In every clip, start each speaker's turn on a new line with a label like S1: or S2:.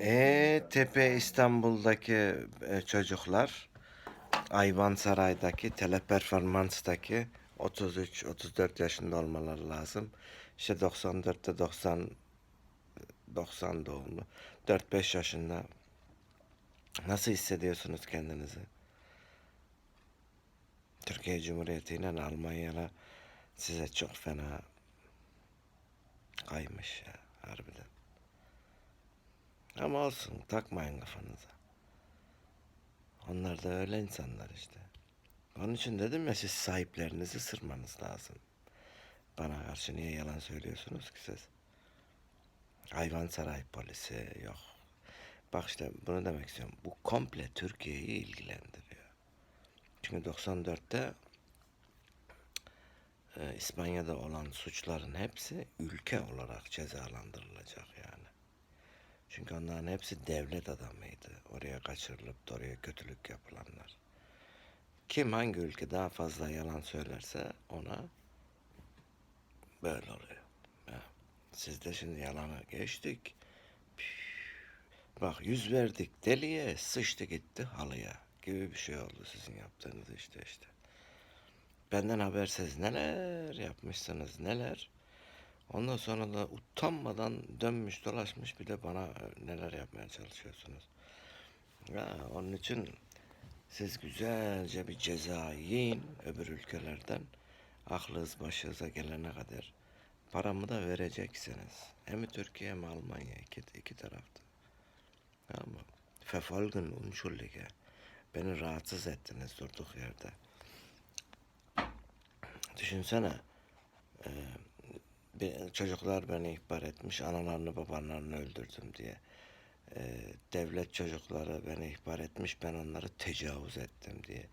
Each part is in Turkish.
S1: E Tepe İstanbul'daki e, çocuklar Ayvansaray'daki teleperformanstaki 33-34 yaşında olmaları lazım. İşte 94'te 90 90 doğumlu. 4-5 yaşında. Nasıl hissediyorsunuz kendinizi? Türkiye Cumhuriyeti ile size çok fena kaymış ya harbiden. Ama olsun takmayın kafanıza. Onlar da öyle insanlar işte. Onun için dedim ya siz sahiplerinizi sırmanız lazım. Bana karşı niye yalan söylüyorsunuz ki siz? Hayvansaray polisi yok. Bak işte bunu demek istiyorum. Bu komple Türkiye'yi ilgilendiriyor. Çünkü 94'te e, İspanya'da olan suçların hepsi ülke olarak cezalandırılacak yani. Çünkü onların hepsi devlet adamıydı. Oraya kaçırılıp da oraya kötülük yapılanlar. Kim hangi ülke daha fazla yalan söylerse ona böyle oluyor. Ya, Siz de şimdi yalanı geçtik. Bak yüz verdik deliye sıçtı gitti halıya gibi bir şey oldu sizin yaptığınız işte işte. Benden habersiz neler yapmışsınız neler. Ondan sonra da utanmadan dönmüş dolaşmış bir de bana neler yapmaya çalışıyorsunuz. Ya, onun için siz güzelce bir ceza yiyin öbür ülkelerden. Aklınız başınıza gelene kadar paramı da vereceksiniz. Hem Türkiye hem Almanya iki, iki tarafta. Ama verfolgen Unschuldige. Beni rahatsız ettiniz durduk yerde. Düşünsene. Çocuklar beni ihbar etmiş. Analarını babalarını öldürdüm diye. E, devlet çocukları beni ihbar etmiş. Ben onları tecavüz ettim diye.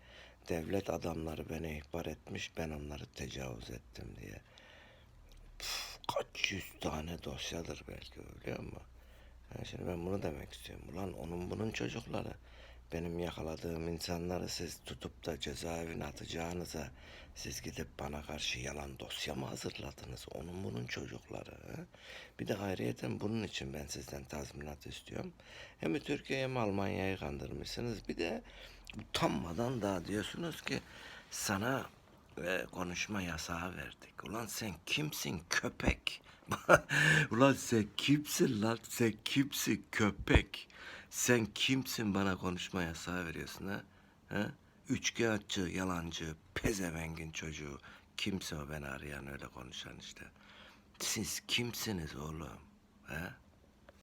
S1: Devlet adamları beni ihbar etmiş. Ben onları tecavüz ettim diye. Püf, kaç yüz tane dosyadır belki biliyor musun? Yani şimdi ben bunu demek istiyorum. Ulan onun bunun çocukları. Benim yakaladığım insanları siz tutup da cezaevine atacağınıza siz gidip bana karşı yalan dosya mı hazırladınız? Onun bunun çocukları. Bir de ayrıyeten bunun için ben sizden tazminat istiyorum. Hem Türkiye hem Almanya'yı kandırmışsınız. Bir de utanmadan daha diyorsunuz ki sana e, konuşma yasağı verdik. Ulan sen kimsin köpek? Ulan sen kimsin lan? Sen kimsin köpek? Sen kimsin bana konuşma yasağı veriyorsun ha? ha? Üçkağıtçı, yalancı, pezevengin çocuğu. Kimse o beni arayan öyle konuşan işte. Siz kimsiniz oğlum?